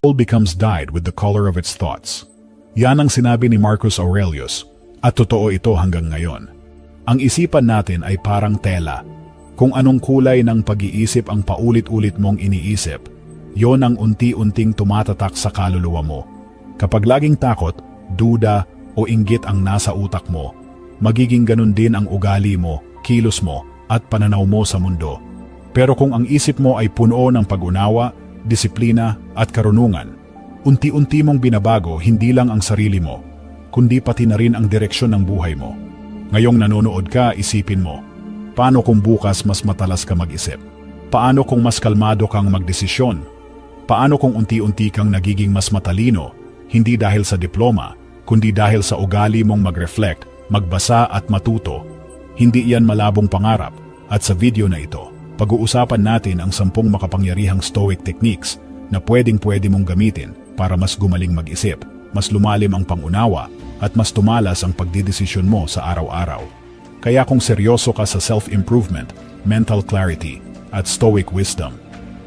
soul becomes dyed with the color of its thoughts. Yan ang sinabi ni Marcus Aurelius, at totoo ito hanggang ngayon. Ang isipan natin ay parang tela. Kung anong kulay ng pag-iisip ang paulit-ulit mong iniisip, yon ang unti-unting tumatatak sa kaluluwa mo. Kapag laging takot, duda o inggit ang nasa utak mo, magiging ganun din ang ugali mo, kilos mo, at pananaw mo sa mundo. Pero kung ang isip mo ay puno ng pag-unawa, disiplina at karunungan, unti-unti mong binabago hindi lang ang sarili mo, kundi pati na rin ang direksyon ng buhay mo. Ngayong nanonood ka, isipin mo, paano kung bukas mas matalas ka mag-isip? Paano kung mas kalmado kang magdesisyon? Paano kung unti-unti kang nagiging mas matalino, hindi dahil sa diploma, kundi dahil sa ugali mong mag-reflect, magbasa at matuto? Hindi iyan malabong pangarap, at sa video na ito, pag-uusapan natin ang sampung makapangyarihang stoic techniques na pwedeng-pwede mong gamitin para mas gumaling mag-isip, mas lumalim ang pangunawa, at mas tumalas ang pagdidesisyon mo sa araw-araw. Kaya kung seryoso ka sa self-improvement, mental clarity, at stoic wisdom,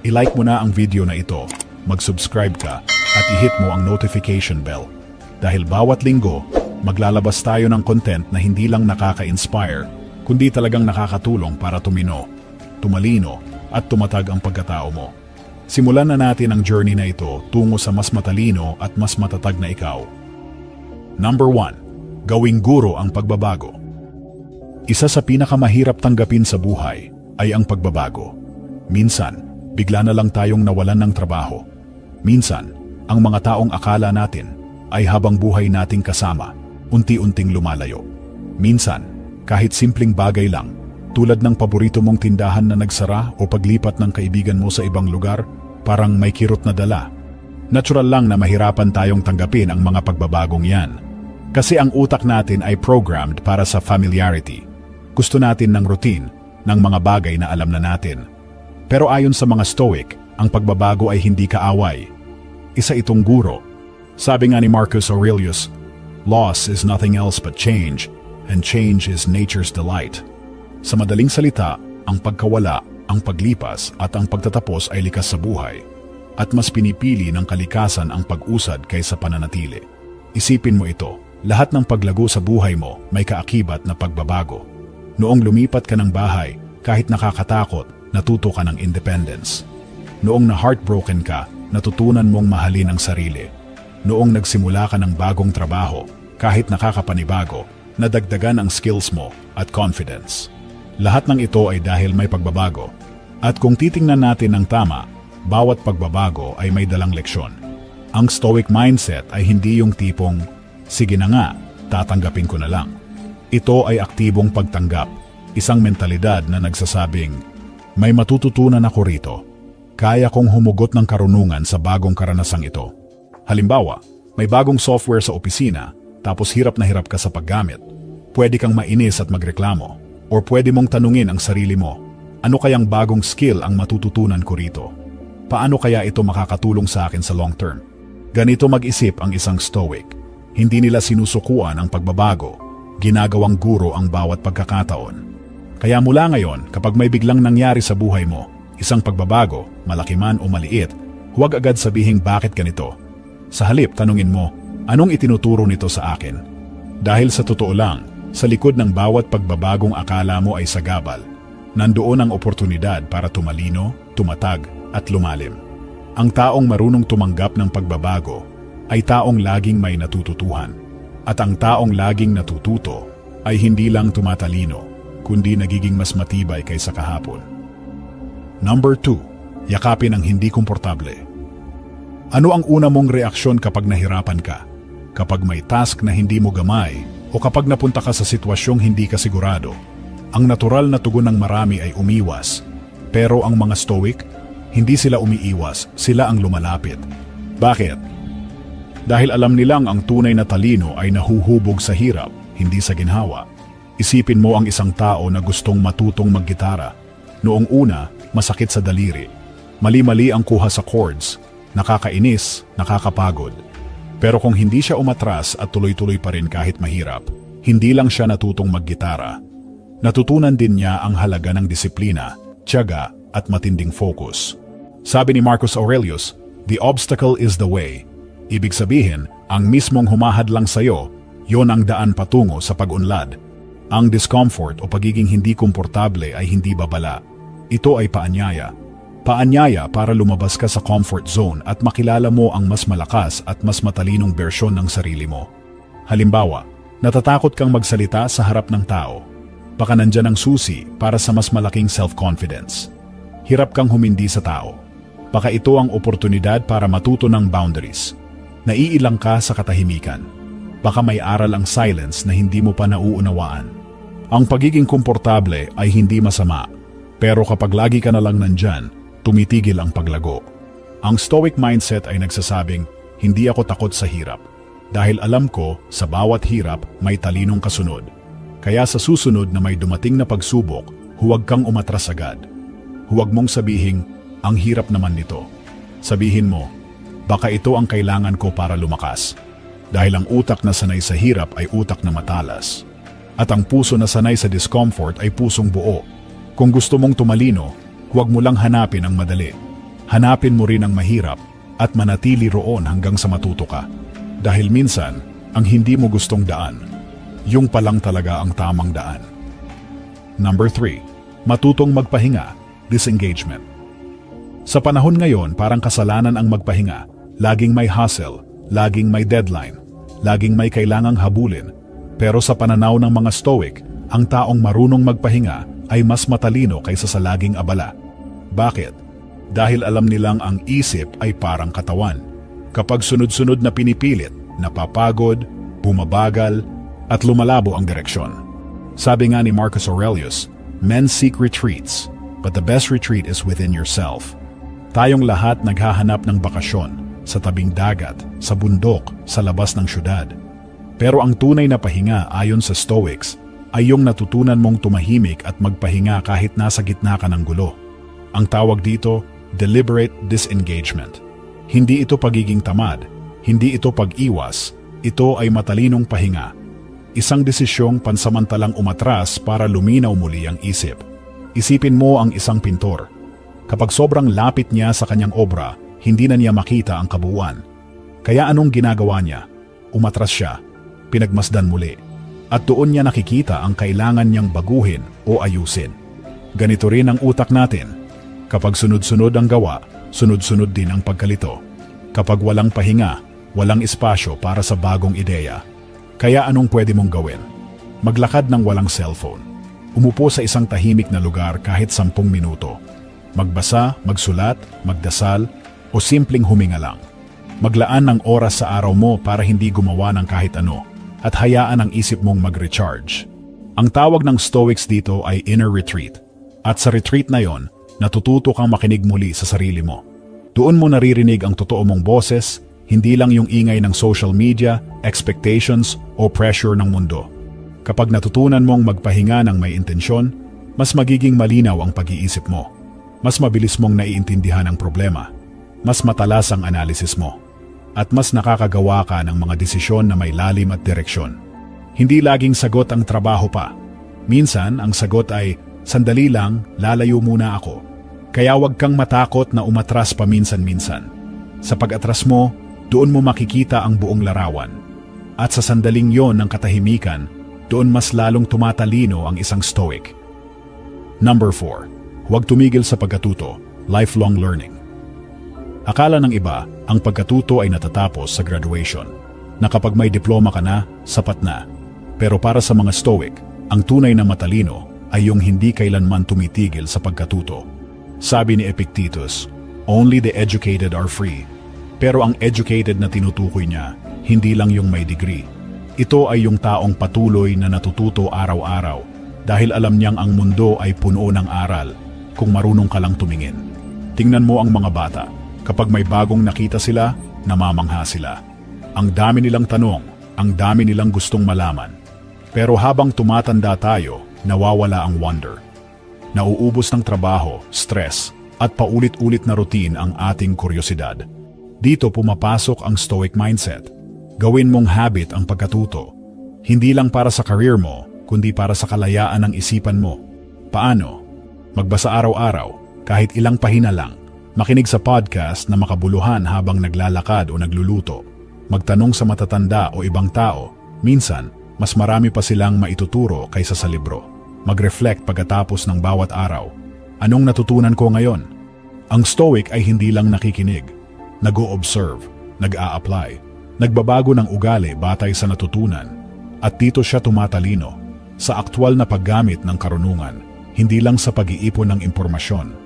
ilike mo na ang video na ito, mag-subscribe ka, at i-hit mo ang notification bell. Dahil bawat linggo, maglalabas tayo ng content na hindi lang nakaka-inspire, kundi talagang nakakatulong para tumino, tumalino, at tumatag ang pagkatao mo. Simulan na natin ang journey na ito tungo sa mas matalino at mas matatag na ikaw. Number 1. Gawing guro ang pagbabago. Isa sa pinakamahirap tanggapin sa buhay ay ang pagbabago. Minsan, bigla na lang tayong nawalan ng trabaho. Minsan, ang mga taong akala natin ay habang buhay nating kasama, unti-unting lumalayo. Minsan, kahit simpleng bagay lang, tulad ng paborito mong tindahan na nagsara o paglipat ng kaibigan mo sa ibang lugar, parang may kirot na dala. Natural lang na mahirapan tayong tanggapin ang mga pagbabagong yan. Kasi ang utak natin ay programmed para sa familiarity. Gusto natin ng routine, ng mga bagay na alam na natin. Pero ayon sa mga Stoic, ang pagbabago ay hindi kaaway. Isa itong guro. Sabi nga ni Marcus Aurelius, Loss is nothing else but change, and change is nature's delight. Sa madaling salita, ang pagkawala, ang paglipas at ang pagtatapos ay likas sa buhay. At mas pinipili ng kalikasan ang pag-usad kaysa pananatili. Isipin mo ito, lahat ng paglago sa buhay mo may kaakibat na pagbabago. Noong lumipat ka ng bahay, kahit nakakatakot, natuto ka ng independence. Noong na-heartbroken ka, natutunan mong mahalin ang sarili. Noong nagsimula ka ng bagong trabaho, kahit nakakapanibago, nadagdagan ang skills mo at confidence. Lahat ng ito ay dahil may pagbabago. At kung titingnan natin ng tama, bawat pagbabago ay may dalang leksyon. Ang stoic mindset ay hindi yung tipong Sige na nga, tatanggapin ko na lang. Ito ay aktibong pagtanggap, isang mentalidad na nagsasabing, may matututunan ako rito. Kaya kong humugot ng karunungan sa bagong karanasang ito. Halimbawa, may bagong software sa opisina, tapos hirap na hirap ka sa paggamit. Pwede kang mainis at magreklamo. Or pwede mong tanungin ang sarili mo, ano kayang bagong skill ang matututunan ko rito? Paano kaya ito makakatulong sa akin sa long term? Ganito mag-isip ang isang stoic hindi nila sinusukuan ang pagbabago, ginagawang guro ang bawat pagkakataon. Kaya mula ngayon, kapag may biglang nangyari sa buhay mo, isang pagbabago, malaki man o maliit, huwag agad sabihing bakit ganito. Sa halip, tanungin mo, anong itinuturo nito sa akin? Dahil sa totoo lang, sa likod ng bawat pagbabagong akala mo ay sagabal, nandoon ang oportunidad para tumalino, tumatag, at lumalim. Ang taong marunong tumanggap ng pagbabago ay taong laging may natututuhan. At ang taong laging natututo ay hindi lang tumatalino, kundi nagiging mas matibay kaysa kahapon. Number 2. Yakapin ang hindi komportable. Ano ang una mong reaksyon kapag nahirapan ka? Kapag may task na hindi mo gamay o kapag napunta ka sa sitwasyong hindi ka sigurado? Ang natural na tugon ng marami ay umiwas. Pero ang mga stoic, hindi sila umiiwas, sila ang lumalapit. Bakit? Dahil alam nilang ang tunay na talino ay nahuhubog sa hirap, hindi sa ginhawa. Isipin mo ang isang tao na gustong matutong maggitara. Noong una, masakit sa daliri. Mali-mali ang kuha sa chords. Nakakainis, nakakapagod. Pero kung hindi siya umatras at tuloy-tuloy pa rin kahit mahirap, hindi lang siya natutong maggitara. Natutunan din niya ang halaga ng disiplina, tiyaga at matinding focus. Sabi ni Marcus Aurelius, The obstacle is the way. Ibig sabihin, ang mismong humahadlang sa'yo, yon ang daan patungo sa pag-unlad. Ang discomfort o pagiging hindi komportable ay hindi babala. Ito ay paanyaya. Paanyaya para lumabas ka sa comfort zone at makilala mo ang mas malakas at mas matalinong bersyon ng sarili mo. Halimbawa, natatakot kang magsalita sa harap ng tao. Baka nandyan ang susi para sa mas malaking self-confidence. Hirap kang humindi sa tao baka ito ang oportunidad para matuto ng boundaries. Naiilang ka sa katahimikan. Baka may aral ang silence na hindi mo pa nauunawaan. Ang pagiging komportable ay hindi masama, pero kapag lagi ka na lang nandyan, tumitigil ang paglago. Ang stoic mindset ay nagsasabing, hindi ako takot sa hirap. Dahil alam ko, sa bawat hirap may talinong kasunod. Kaya sa susunod na may dumating na pagsubok, huwag kang umatras agad. Huwag mong sabihing, ang hirap naman nito. Sabihin mo, baka ito ang kailangan ko para lumakas. Dahil ang utak na sanay sa hirap ay utak na matalas. At ang puso na sanay sa discomfort ay pusong buo. Kung gusto mong tumalino, huwag mo lang hanapin ang madali. Hanapin mo rin ang mahirap at manatili roon hanggang sa matuto ka. Dahil minsan, ang hindi mo gustong daan, yung palang talaga ang tamang daan. Number 3. Matutong magpahinga, disengagement. Sa panahon ngayon, parang kasalanan ang magpahinga. Laging may hustle, laging may deadline, laging may kailangang habulin. Pero sa pananaw ng mga stoic, ang taong marunong magpahinga ay mas matalino kaysa sa laging abala. Bakit? Dahil alam nilang ang isip ay parang katawan. Kapag sunod-sunod na pinipilit, napapagod, bumabagal, at lumalabo ang direksyon. Sabi nga ni Marcus Aurelius, men seek retreats, but the best retreat is within yourself. Tayong lahat naghahanap ng bakasyon, sa tabing dagat, sa bundok, sa labas ng syudad. Pero ang tunay na pahinga ayon sa Stoics ay yung natutunan mong tumahimik at magpahinga kahit nasa gitna ka ng gulo. Ang tawag dito, deliberate disengagement. Hindi ito pagiging tamad, hindi ito pag-iwas, ito ay matalinong pahinga. Isang desisyong pansamantalang umatras para luminaw muli ang isip. Isipin mo ang isang pintor Kapag sobrang lapit niya sa kanyang obra, hindi na niya makita ang kabuuan. Kaya anong ginagawa niya? Umatras siya, pinagmasdan muli, at doon niya nakikita ang kailangan niyang baguhin o ayusin. Ganito rin ang utak natin. Kapag sunod-sunod ang gawa, sunod-sunod din ang pagkalito. Kapag walang pahinga, walang espasyo para sa bagong ideya. Kaya anong pwede mong gawin? Maglakad ng walang cellphone. Umupo sa isang tahimik na lugar kahit sampung minuto Magbasa, magsulat, magdasal, o simpleng huminga lang. Maglaan ng oras sa araw mo para hindi gumawa ng kahit ano at hayaan ang isip mong mag-recharge. Ang tawag ng Stoics dito ay inner retreat. At sa retreat na yon, natututo kang makinig muli sa sarili mo. Doon mo naririnig ang totoo mong boses, hindi lang yung ingay ng social media, expectations, o pressure ng mundo. Kapag natutunan mong magpahinga ng may intensyon, mas magiging malinaw ang pag-iisip mo mas mabilis mong naiintindihan ang problema, mas matalas ang analysis mo, at mas nakakagawa ka ng mga desisyon na may lalim at direksyon. Hindi laging sagot ang trabaho pa. Minsan, ang sagot ay, sandali lang, lalayo muna ako. Kaya wag kang matakot na umatras paminsan-minsan. Sa pag-atras mo, doon mo makikita ang buong larawan. At sa sandaling yon ng katahimikan, doon mas lalong tumatalino ang isang stoic. Number 4 Huwag tumigil sa pagkatuto, lifelong learning. Akala ng iba, ang pagkatuto ay natatapos sa graduation, na kapag may diploma ka na, sapat na. Pero para sa mga stoic, ang tunay na matalino ay yung hindi kailanman tumitigil sa pagkatuto. Sabi ni Epictetus, only the educated are free. Pero ang educated na tinutukoy niya, hindi lang yung may degree. Ito ay yung taong patuloy na natututo araw-araw dahil alam niyang ang mundo ay puno ng aral kung marunong ka lang tumingin. Tingnan mo ang mga bata. Kapag may bagong nakita sila, namamangha sila. Ang dami nilang tanong, ang dami nilang gustong malaman. Pero habang tumatanda tayo, nawawala ang wonder. Nauubos ng trabaho, stress, at paulit-ulit na routine ang ating kuryosidad. Dito pumapasok ang stoic mindset. Gawin mong habit ang pagkatuto. Hindi lang para sa career mo, kundi para sa kalayaan ng isipan mo. Paano? Magbasa araw-araw, kahit ilang pahina lang, Makinig sa podcast na makabuluhan habang naglalakad o nagluluto. Magtanong sa matatanda o ibang tao. Minsan, mas marami pa silang maituturo kaysa sa libro. Mag-reflect pagkatapos ng bawat araw. Anong natutunan ko ngayon? Ang Stoic ay hindi lang nakikinig. Nag-o-observe, nag-a-apply, nagbabago ng ugali batay sa natutunan. At dito siya tumatalino sa aktwal na paggamit ng karunungan, hindi lang sa pag-iipon ng impormasyon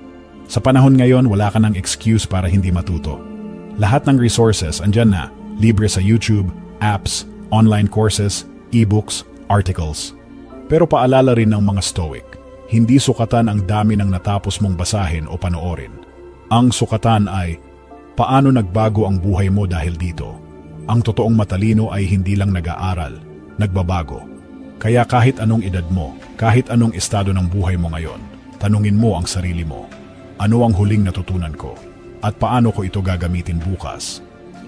sa panahon ngayon, wala ka ng excuse para hindi matuto. Lahat ng resources andyan na, libre sa YouTube, apps, online courses, ebooks, articles. Pero paalala rin ng mga Stoic, hindi sukatan ang dami ng natapos mong basahin o panoorin. Ang sukatan ay, paano nagbago ang buhay mo dahil dito? Ang totoong matalino ay hindi lang nag-aaral, nagbabago. Kaya kahit anong edad mo, kahit anong estado ng buhay mo ngayon, tanungin mo ang sarili mo. Ano ang huling natutunan ko? At paano ko ito gagamitin bukas?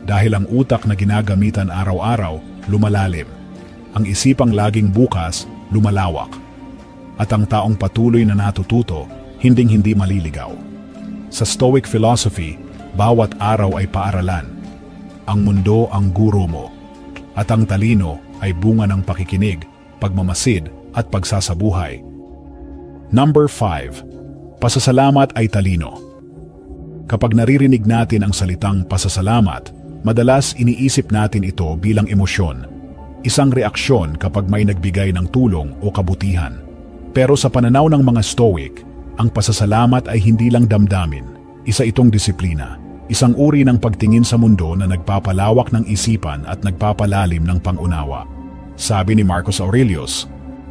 Dahil ang utak na ginagamitan araw-araw, lumalalim. Ang isipang laging bukas, lumalawak. At ang taong patuloy na natututo, hinding-hindi maliligaw. Sa Stoic philosophy, bawat araw ay paaralan. Ang mundo ang guro mo. At ang talino ay bunga ng pakikinig, pagmamasid at pagsasabuhay. Number 5 Pasasalamat ay talino. Kapag naririnig natin ang salitang pasasalamat, madalas iniisip natin ito bilang emosyon, isang reaksyon kapag may nagbigay ng tulong o kabutihan. Pero sa pananaw ng mga Stoic, ang pasasalamat ay hindi lang damdamin, isa itong disiplina, isang uri ng pagtingin sa mundo na nagpapalawak ng isipan at nagpapalalim ng pangunawa. Sabi ni Marcus Aurelius,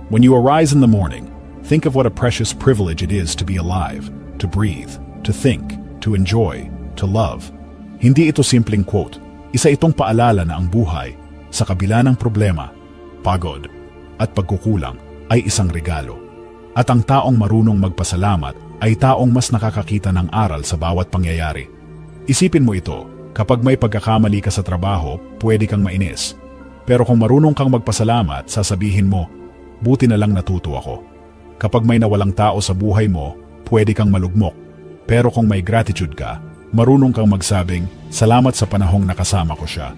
When you arise in the morning, Think of what a precious privilege it is to be alive, to breathe, to think, to enjoy, to love. Hindi ito simpleng quote. Isa itong paalala na ang buhay, sa kabila ng problema, pagod, at pagkukulang, ay isang regalo. At ang taong marunong magpasalamat ay taong mas nakakakita ng aral sa bawat pangyayari. Isipin mo ito, kapag may pagkakamali ka sa trabaho, pwede kang mainis. Pero kung marunong kang magpasalamat, sasabihin mo, buti na lang natuto ako. Kapag may nawalang tao sa buhay mo, pwede kang malugmok. Pero kung may gratitude ka, marunong kang magsabing, salamat sa panahong nakasama ko siya.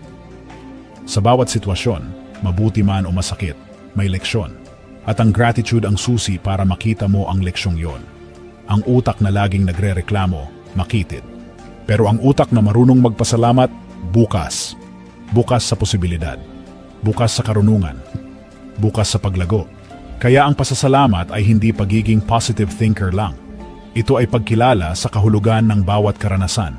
Sa bawat sitwasyon, mabuti man o masakit, may leksyon. At ang gratitude ang susi para makita mo ang leksyong yon. Ang utak na laging nagre-reklamo, makitid. Pero ang utak na marunong magpasalamat, bukas. Bukas sa posibilidad. Bukas sa karunungan. Bukas sa paglago kaya ang pasasalamat ay hindi pagiging positive thinker lang. Ito ay pagkilala sa kahulugan ng bawat karanasan.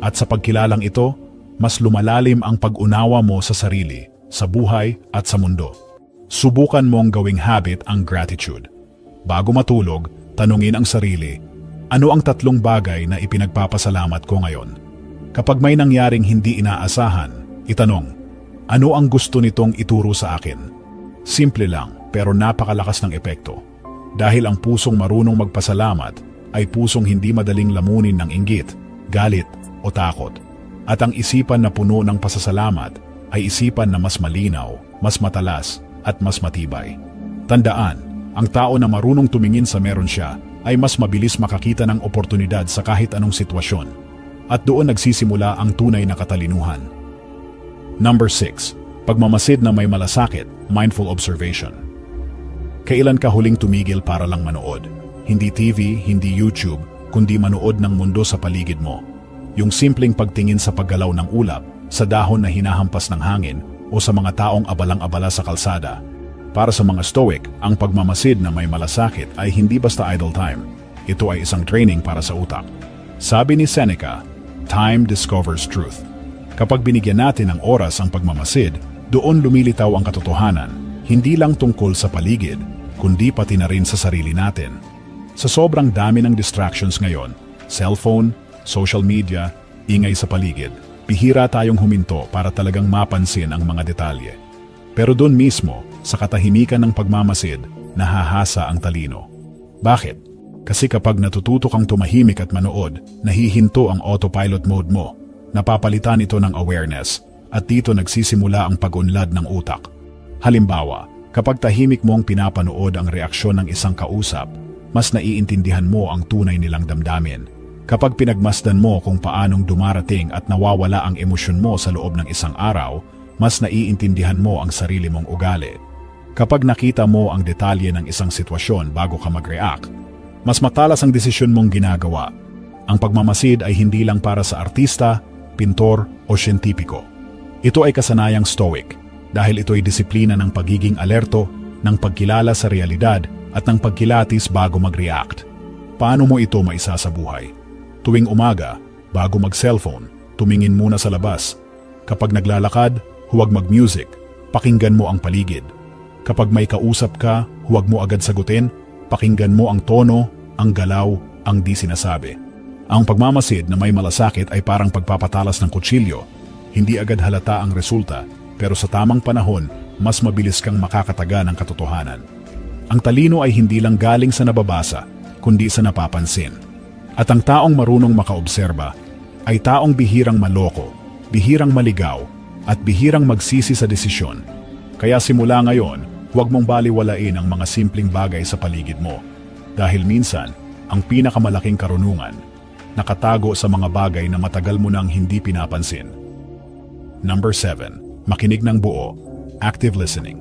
At sa pagkilalang ito, mas lumalalim ang pag-unawa mo sa sarili, sa buhay at sa mundo. Subukan mong gawing habit ang gratitude. Bago matulog, tanungin ang sarili, ano ang tatlong bagay na ipinagpapasalamat ko ngayon? Kapag may nangyaring hindi inaasahan, itanong, ano ang gusto nitong ituro sa akin? Simple lang, pero napakalakas ng epekto. Dahil ang pusong marunong magpasalamat ay pusong hindi madaling lamunin ng inggit, galit o takot. At ang isipan na puno ng pasasalamat ay isipan na mas malinaw, mas matalas at mas matibay. Tandaan, ang tao na marunong tumingin sa meron siya ay mas mabilis makakita ng oportunidad sa kahit anong sitwasyon. At doon nagsisimula ang tunay na katalinuhan. Number 6. Pagmamasid na may malasakit, mindful observation. Kailan ka huling tumigil para lang manood? Hindi TV, hindi YouTube, kundi manood ng mundo sa paligid mo. Yung simpleng pagtingin sa paggalaw ng ulap, sa dahon na hinahampas ng hangin, o sa mga taong abalang-abala sa kalsada. Para sa mga stoic, ang pagmamasid na may malasakit ay hindi basta idle time. Ito ay isang training para sa utak. Sabi ni Seneca, Time discovers truth. Kapag binigyan natin ng oras ang pagmamasid, doon lumilitaw ang katotohanan, hindi lang tungkol sa paligid, kundi pati na rin sa sarili natin. Sa sobrang dami ng distractions ngayon, cellphone, social media, ingay sa paligid, bihira tayong huminto para talagang mapansin ang mga detalye. Pero doon mismo, sa katahimikan ng pagmamasid, nahahasa ang talino. Bakit? Kasi kapag natututo kang tumahimik at manood, nahihinto ang autopilot mode mo. Napapalitan ito ng awareness at dito nagsisimula ang pag-unlad ng utak. Halimbawa, Kapag tahimik mong pinapanood ang reaksyon ng isang kausap, mas naiintindihan mo ang tunay nilang damdamin. Kapag pinagmasdan mo kung paanong dumarating at nawawala ang emosyon mo sa loob ng isang araw, mas naiintindihan mo ang sarili mong ugali. Kapag nakita mo ang detalye ng isang sitwasyon bago ka mag-react, mas matalas ang desisyon mong ginagawa. Ang pagmamasid ay hindi lang para sa artista, pintor o siyentipiko. Ito ay kasanayang stoic dahil ito ay disiplina ng pagiging alerto, ng pagkilala sa realidad at ng pagkilatis bago mag-react. Paano mo ito maisa sa buhay? Tuwing umaga, bago mag-cellphone, tumingin muna sa labas. Kapag naglalakad, huwag mag-music, pakinggan mo ang paligid. Kapag may kausap ka, huwag mo agad sagutin, pakinggan mo ang tono, ang galaw, ang di sinasabi. Ang pagmamasid na may malasakit ay parang pagpapatalas ng kutsilyo. Hindi agad halata ang resulta, pero sa tamang panahon, mas mabilis kang makakataga ng katotohanan. Ang talino ay hindi lang galing sa nababasa, kundi sa napapansin. At ang taong marunong makaobserba ay taong bihirang maloko, bihirang maligaw, at bihirang magsisi sa desisyon. Kaya simula ngayon, huwag mong baliwalain ang mga simpleng bagay sa paligid mo. Dahil minsan, ang pinakamalaking karunungan, nakatago sa mga bagay na matagal mo nang hindi pinapansin. Number 7. Makinig ng buo. Active listening.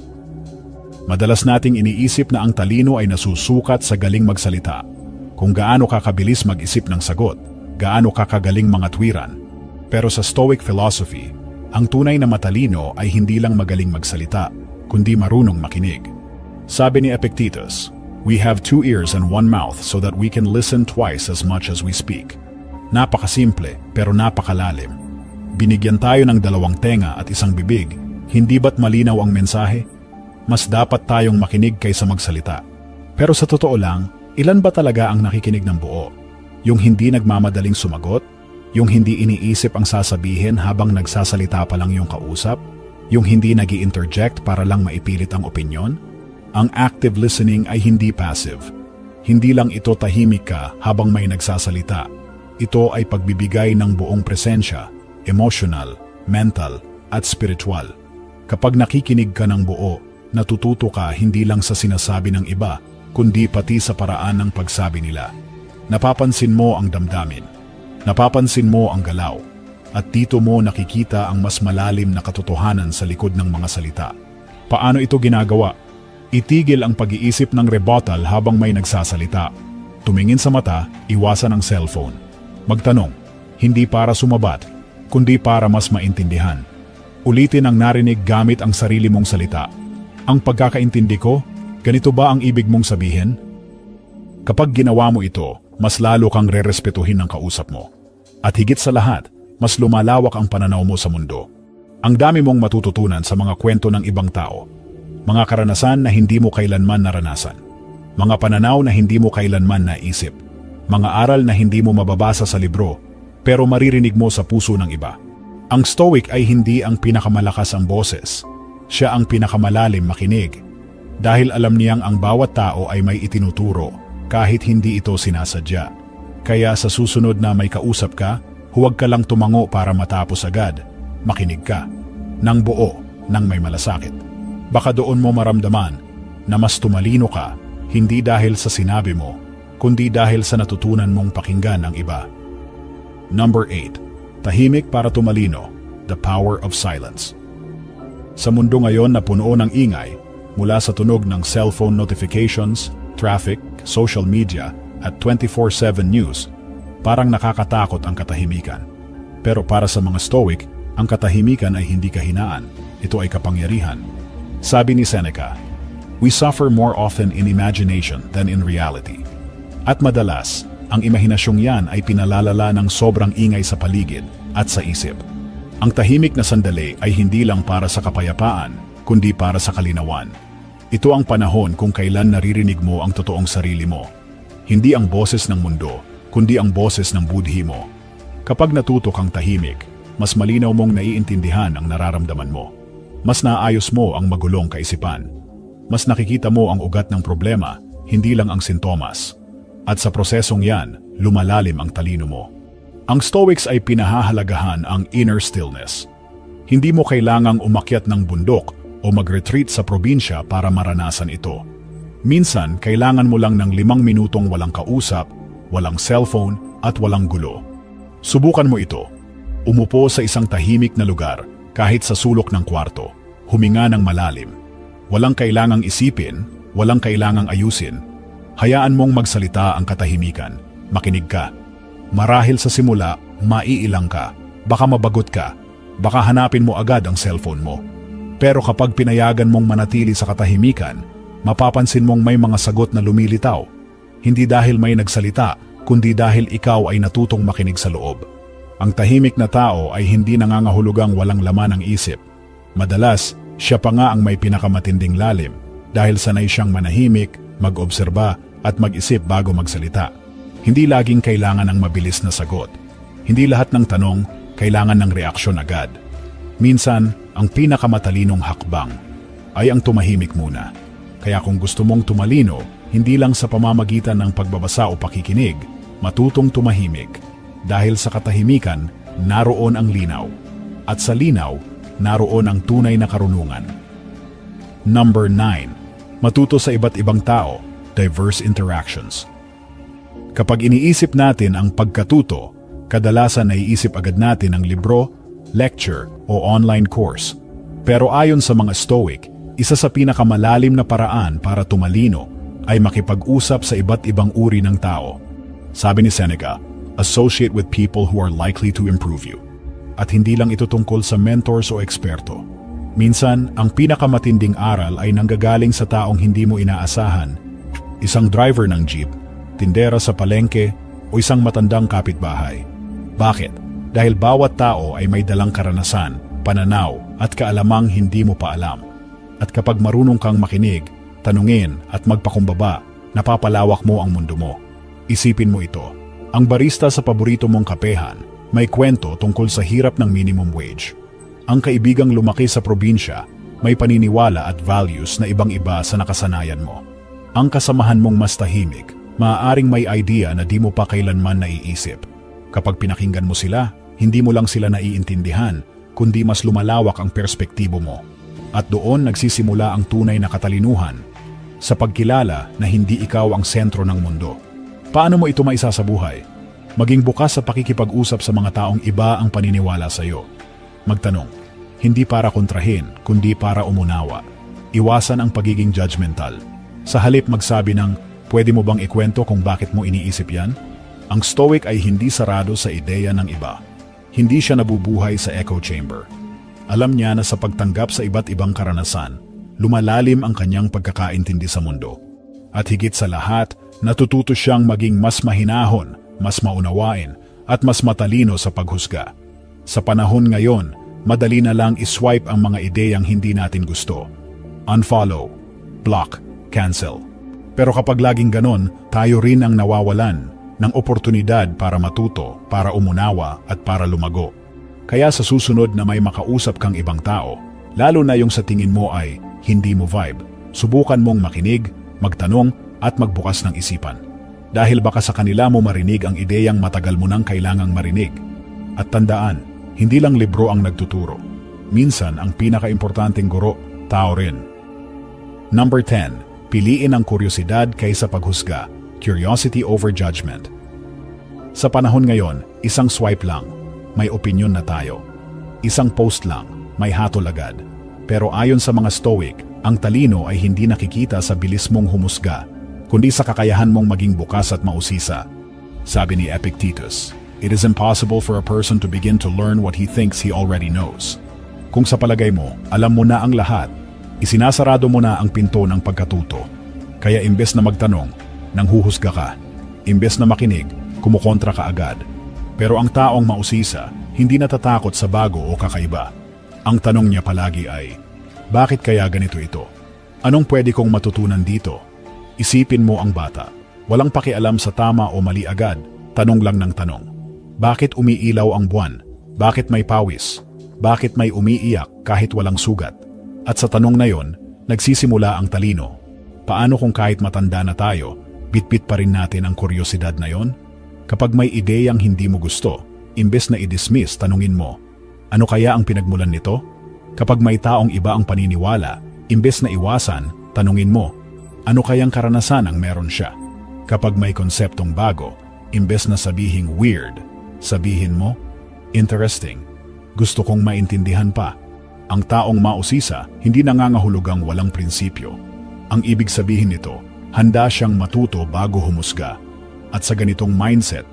Madalas nating iniisip na ang talino ay nasusukat sa galing magsalita kung gaano kakabilis mag-isip ng sagot, gaano kakagaling mga tuwiran. Pero sa Stoic philosophy, ang tunay na matalino ay hindi lang magaling magsalita, kundi marunong makinig. Sabi ni Epictetus, We have two ears and one mouth so that we can listen twice as much as we speak. Napakasimple pero napakalalim. Binigyan tayo ng dalawang tenga at isang bibig, hindi ba't malinaw ang mensahe? Mas dapat tayong makinig kaysa magsalita. Pero sa totoo lang, Ilan ba talaga ang nakikinig ng buo? Yung hindi nagmamadaling sumagot? Yung hindi iniisip ang sasabihin habang nagsasalita pa lang yung kausap? Yung hindi nag interject para lang maipilit ang opinyon? Ang active listening ay hindi passive. Hindi lang ito tahimik ka habang may nagsasalita. Ito ay pagbibigay ng buong presensya, emotional, mental, at spiritual. Kapag nakikinig ka ng buo, natututo ka hindi lang sa sinasabi ng iba, kundi pati sa paraan ng pagsabi nila. Napapansin mo ang damdamin. Napapansin mo ang galaw. At dito mo nakikita ang mas malalim na katotohanan sa likod ng mga salita. Paano ito ginagawa? Itigil ang pag-iisip ng rebuttal habang may nagsasalita. Tumingin sa mata, iwasan ang cellphone. Magtanong, hindi para sumabat, kundi para mas maintindihan. Ulitin ang narinig gamit ang sarili mong salita. Ang pagkakaintindi ko, Ganito ba ang ibig mong sabihin? Kapag ginawa mo ito, mas lalo kang rerespetuhin ng kausap mo. At higit sa lahat, mas lumalawak ang pananaw mo sa mundo. Ang dami mong matututunan sa mga kwento ng ibang tao. Mga karanasan na hindi mo kailanman naranasan. Mga pananaw na hindi mo kailanman naisip. Mga aral na hindi mo mababasa sa libro, pero maririnig mo sa puso ng iba. Ang Stoic ay hindi ang pinakamalakas ang boses. Siya ang pinakamalalim makinig dahil alam niyang ang bawat tao ay may itinuturo kahit hindi ito sinasadya. Kaya sa susunod na may kausap ka, huwag ka lang tumango para matapos agad. Makinig ka. Nang buo, nang may malasakit. Baka doon mo maramdaman na mas tumalino ka hindi dahil sa sinabi mo, kundi dahil sa natutunan mong pakinggan ang iba. Number 8. Tahimik para tumalino, the power of silence. Sa mundo ngayon na puno ng ingay, mula sa tunog ng cellphone notifications, traffic, social media at 24-7 news, parang nakakatakot ang katahimikan. Pero para sa mga Stoic, ang katahimikan ay hindi kahinaan, ito ay kapangyarihan. Sabi ni Seneca, We suffer more often in imagination than in reality. At madalas, ang imahinasyong yan ay pinalalala ng sobrang ingay sa paligid at sa isip. Ang tahimik na sandali ay hindi lang para sa kapayapaan, kundi para sa kalinawan. Ito ang panahon kung kailan naririnig mo ang totoong sarili mo. Hindi ang boses ng mundo, kundi ang boses ng budhi mo. Kapag natuto kang tahimik, mas malinaw mong naiintindihan ang nararamdaman mo. Mas naayos mo ang magulong kaisipan. Mas nakikita mo ang ugat ng problema, hindi lang ang sintomas. At sa prosesong yan, lumalalim ang talino mo. Ang Stoics ay pinahahalagahan ang inner stillness. Hindi mo kailangang umakyat ng bundok o mag-retreat sa probinsya para maranasan ito. Minsan, kailangan mo lang ng limang minutong walang kausap, walang cellphone at walang gulo. Subukan mo ito. Umupo sa isang tahimik na lugar kahit sa sulok ng kwarto. Huminga ng malalim. Walang kailangang isipin, walang kailangang ayusin. Hayaan mong magsalita ang katahimikan. Makinig ka. Marahil sa simula, maiilang ka. Baka mabagot ka. Baka hanapin mo agad ang cellphone mo. Pero kapag pinayagan mong manatili sa katahimikan, mapapansin mong may mga sagot na lumilitaw. Hindi dahil may nagsalita, kundi dahil ikaw ay natutong makinig sa loob. Ang tahimik na tao ay hindi nangangahulugang walang laman ang isip. Madalas, siya pa nga ang may pinakamatinding lalim dahil sanay siyang manahimik, mag-obserba at mag-isip bago magsalita. Hindi laging kailangan ng mabilis na sagot. Hindi lahat ng tanong kailangan ng reaksyon agad. Minsan, ang pinakamatalinong hakbang ay ang tumahimik muna. Kaya kung gusto mong tumalino, hindi lang sa pamamagitan ng pagbabasa o pakikinig, matutong tumahimik. Dahil sa katahimikan, naroon ang linaw. At sa linaw, naroon ang tunay na karunungan. Number 9. Matuto sa iba't ibang tao, diverse interactions. Kapag iniisip natin ang pagkatuto, kadalasan naiisip agad natin ang libro, lecture o online course. Pero ayon sa mga Stoic, isa sa pinakamalalim na paraan para tumalino ay makipag-usap sa iba't ibang uri ng tao. Sabi ni Seneca, associate with people who are likely to improve you. At hindi lang ito tungkol sa mentors o eksperto. Minsan, ang pinakamatinding aral ay nanggagaling sa taong hindi mo inaasahan. Isang driver ng jeep, tindera sa palengke, o isang matandang kapitbahay. Bakit? Dahil bawat tao ay may dalang karanasan, pananaw at kaalamang hindi mo pa alam. At kapag marunong kang makinig, tanungin at magpakumbaba, napapalawak mo ang mundo mo. Isipin mo ito. Ang barista sa paborito mong kapehan may kwento tungkol sa hirap ng minimum wage. Ang kaibigang lumaki sa probinsya may paniniwala at values na ibang-iba sa nakasanayan mo. Ang kasamahan mong mas tahimik, maaaring may idea na di mo pa kailanman naiisip. Kapag pinakinggan mo sila, hindi mo lang sila naiintindihan, kundi mas lumalawak ang perspektibo mo. At doon nagsisimula ang tunay na katalinuhan, sa pagkilala na hindi ikaw ang sentro ng mundo. Paano mo ito maisasabuhay? Maging bukas sa pakikipag-usap sa mga taong iba ang paniniwala sa iyo. Magtanong, hindi para kontrahin, kundi para umunawa. Iwasan ang pagiging judgmental. Sa halip magsabi ng, pwede mo bang ikwento kung bakit mo iniisip yan? Ang Stoic ay hindi sarado sa ideya ng iba. Hindi siya nabubuhay sa echo chamber. Alam niya na sa pagtanggap sa iba't ibang karanasan, lumalalim ang kanyang pagkakaintindi sa mundo. At higit sa lahat, natututo siyang maging mas mahinahon, mas maunawain, at mas matalino sa paghusga. Sa panahon ngayon, madali na lang iswipe ang mga ideyang hindi natin gusto. Unfollow, block, cancel. Pero kapag laging ganon, tayo rin ang nawawalan ng oportunidad para matuto, para umunawa at para lumago. Kaya sa susunod na may makausap kang ibang tao, lalo na yung sa tingin mo ay hindi mo vibe, subukan mong makinig, magtanong at magbukas ng isipan. Dahil baka sa kanila mo marinig ang ideyang matagal mo nang kailangang marinig. At tandaan, hindi lang libro ang nagtuturo. Minsan ang pinakaimportanteng guro, tao rin. Number 10. Piliin ang kuryosidad kaysa paghusga Curiosity over judgment. Sa panahon ngayon, isang swipe lang, may opinion na tayo. Isang post lang, may hatol agad. Pero ayon sa mga stoic, ang talino ay hindi nakikita sa bilis mong humusga, kundi sa kakayahan mong maging bukas at mausisa. Sabi ni Epictetus, It is impossible for a person to begin to learn what he thinks he already knows. Kung sa palagay mo, alam mo na ang lahat, isinasarado mo na ang pinto ng pagkatuto. Kaya imbes na magtanong, nang huhusga ka. Imbes na makinig, kumukontra ka agad. Pero ang taong mausisa, hindi natatakot sa bago o kakaiba. Ang tanong niya palagi ay, bakit kaya ganito ito? Anong pwede kong matutunan dito? Isipin mo ang bata. Walang pakialam sa tama o mali agad, tanong lang ng tanong. Bakit umiilaw ang buwan? Bakit may pawis? Bakit may umiiyak kahit walang sugat? At sa tanong na yon, nagsisimula ang talino. Paano kung kahit matanda na tayo, bitbit pa rin natin ang kuryosidad na yon? Kapag may ideyang hindi mo gusto, imbes na i-dismiss, tanungin mo, ano kaya ang pinagmulan nito? Kapag may taong iba ang paniniwala, imbes na iwasan, tanungin mo, ano kayang karanasan ang meron siya? Kapag may konseptong bago, Imbes na sabihing weird, sabihin mo, interesting. Gusto kong maintindihan pa. Ang taong mausisa, hindi nangangahulugang walang prinsipyo. Ang ibig sabihin nito, handa siyang matuto bago humusga. At sa ganitong mindset,